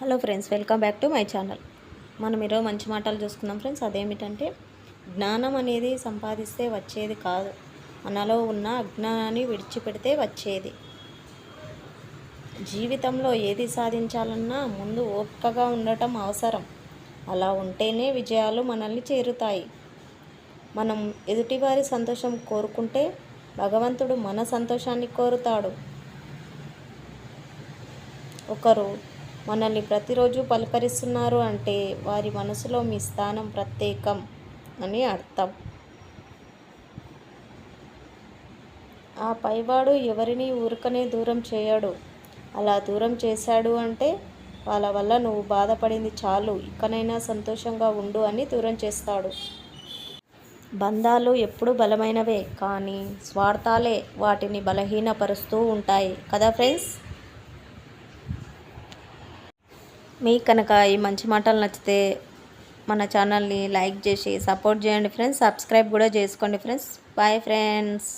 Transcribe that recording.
Hello friends welcome back to my channel. మనం ఈరోజు మంచి మాటలు చూసుకుందాం ఫ్రెండ్స్. అదేమిటంటే జ్ఞానం అనేది సంపాదిస్తే వచ్చేది కాదు. మనలో ఉన్న అజ్ఞానాన్ని విడిచిపెడితే వచ్చేది. జీవితంలో ఏది సాధించాలన్నా ముందు ఓపికగా ఉండటం అవసరం. అలా ఉంటేనే విజయాలు మనల్ని చేరుతాయి. మనం ఎదుటివారి సంతోషం కోరుకుంటే భగవంతుడు మన సంతోషాన్ని కోరుతాడు. ఒకరు మనల్ని ప్రతిరోజు పలకరిస్తున్నారు అంటే వారి మనసులో మీ స్థానం ప్రత్యేకం అని అర్థం. ఆ పైవాడు ఎవరిని ఊరకనే దూరం చేయడు. అలా దూరం చేశాడు అంటే వాళ్ళ వల్ల నువ్వు బాధపడింది చాలు. ఇకనైనా సంతోషంగా ఉండు అని దూరం చేస్తాడు. బంధాలు ఎప్పుడు బలమైనవే కానీ స్వార్థాలే వాటిని బలహీనపరుస్తూ ఉంటాయి. కదా ఫ్రెండ్స్? మీకు కనుక ఈ మంచి మాటలు నచ్చితే మన ఛానల్ని లైక్ చేసి సపోర్ట్ చేయండి ఫ్రెండ్స్. సబ్స్క్రైబ్ కూడా చేసుకోండి ఫ్రెండ్స్. Bye friends